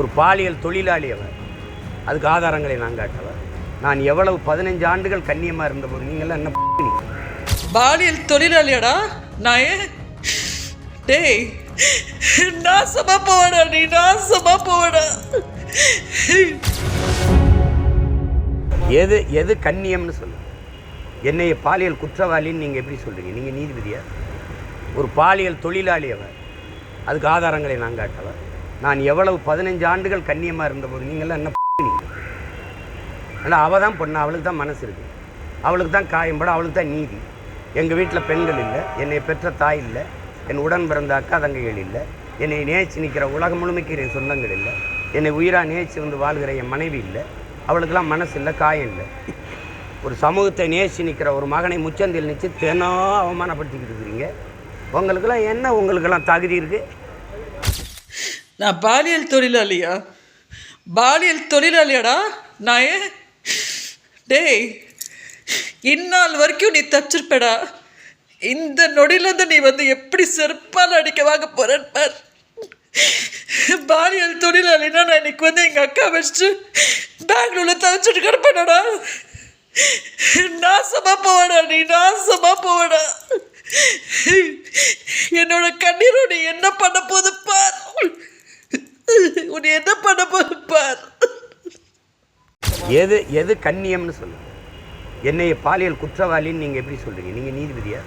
ஒரு பாலியல் தொழிலாளி அவர். அதுக்கு ஆதாரங்களை நான் காட்டவா? நான் எவ்வளவு பதினஞ்சு ஆண்டுகள் கண்ணியமாக இருந்தபோது நீங்களாம் என்ன பாலியல் தொழிலாளியாடா? நான் ஏன் டேய் நாசமா போடா நீ நாசமா போடா எது எது கண்ணியம்னு சொல்லு. என்னைய பாலியல் குற்றவாளின்னு நீங்கள் எப்படி சொல்கிறீங்க நீங்கள் நீதிபதியா? ஒரு பாலியல் தொழிலாளி அவர். அதுக்கு ஆதாரங்களை நான் காட்டவா? நான் எவ்வளவு பதினஞ்சு ஆண்டுகள் கண்ணியமாக இருந்தபோது நீங்கள்லாம் என்ன பண்ணீங்க ஆனால் அவள் தான் பொண்ணு அவளுக்கு தான் மனசு இருக்குது அவளுக்கு தான் காயம்பட அவளுக்கு தான் நீதி. எங்கள் வீட்டில் பெண்கள் இல்லை என்னை பெற்ற தாய் இல்லை என் உடன் பிறந்த அக்கா தங்கைகள் இல்லை என்னை நேச்சு நிற்கிற உலகம் முழுமைக்கு என் சொந்தங்கள் இல்லை என்னை உயிராக நேச்சு வந்து வாழ்கிற என் மனைவி இல்லை அவளுக்கெல்லாம் மனசு இல்லை காயம் இல்லை. ஒரு சமூகத்தை நேசி நிற்கிற ஒரு மகனை முச்சந்தில் நிச்சு தினம் அவமானப்படுத்திக்கிட்டு இருக்கிறீங்க. உங்களுக்கெல்லாம் என்ன உங்களுக்கெல்லாம் தகுதி இருக்குது நான் பாலியல் தொழிலாளியா? பாலியல் தொழிலாளியாடா? நான் ஏன்? டேய் இந்நாள் வரைக்கும் நீ தச்சிருப்படா. இந்த நொடியிலேருந்து நீ வந்து எப்படி செருப்பால் அடிக்க வாங்க போறேன்னு பார். பாலியல் தொழிலாளினா நான் இன்னைக்கு வந்து எங்கள் அக்கா வச்சுட்டு பெங்களூரில் தவிச்சிட்டு கிடப்பேனடா. நாசமாக போவடா நீ நாசமாக போவடா. என்னோட கண்ணீரோட என்ன பண்ண போகுது உன்னை என்ன பண்ண பார்ப்பார் எது எது கண்ணியம்னு சொல்லு. என்னை பாலியல் குற்றவாளின்னு நீங்கள் எப்படி சொல்கிறீங்க நீங்கள் நீதிபதியா?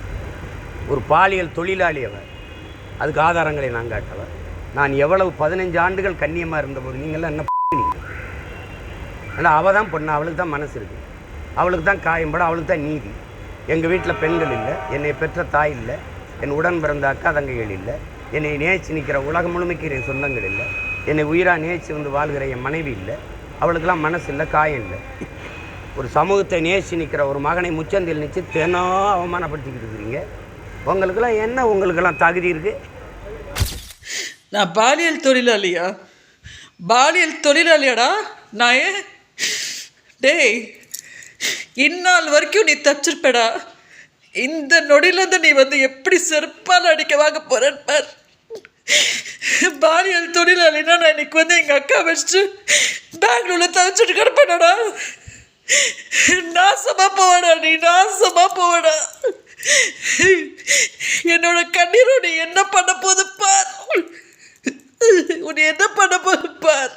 ஒரு பாலியல் தொழிலாளி அவர். அதுக்கு ஆதாரங்களை நான் காட்டவா? நான் எவ்வளவு பதினஞ்சு ஆண்டுகள் கண்ணியமாக இருந்தபோது நீங்கள்லாம் என்ன பண்ணீங்க ஆனால் அவள் தான் பொண்ணு அவளுக்கு தான் மனசு இருக்குது அவளுக்கு தான் காயம்பட அவளுக்கு தான் நீதி. எங்கள் வீட்டில் பெண்கள் இல்லை என்னை பெற்ற தாய் இல்லை என் உடன் பிறந்த அக்கா தங்கைகள் இல்லை என்னை நேசிச்சு நிற்கிற உலகம் முழுமைக்கு என் சொந்தங்கள் இல்லை. என்னை உயிராக நேசி வந்து வாழ்கிற என் மனைவி இல்லை. அவளுக்கெல்லாம் மனசு இல்லை காயம் இல்லை. ஒரு சமூகத்தை நேசி நிற்கிற ஒரு மகனை முச்சந்தில் நிச்சு தினம் அவமானப்படுத்திக்கிட்டு இருக்கிறீங்க. உங்களுக்கெல்லாம் என்ன? உங்களுக்கெல்லாம் தகுதி இருக்குது நான் பாலியல் தொழிலாளியா? பாலியல் தொழிலாளியாடா? நான் டேய் இந்நாள் வரைக்கும் நீ தச்சிருப்படா. இந்த நொடியிலேருந்து நீ வந்து எப்படி செருப்பால் அடிக்க வாங்க போகிறேன் பார். பாலியல் தொழிலாளினா நான் இன்னைக்கு வந்து எங்கள் அக்கா வச்சுட்டு பெங்களூரில் தவிச்சிட்டு கிடப்பேனடா? நாசமாக போவாடா நீ நாசமாக போவடா. என்னோட கண்ணீர் உன்னை என்ன பண்ண போது பார். உன்னை என்ன பண்ண போது பார்.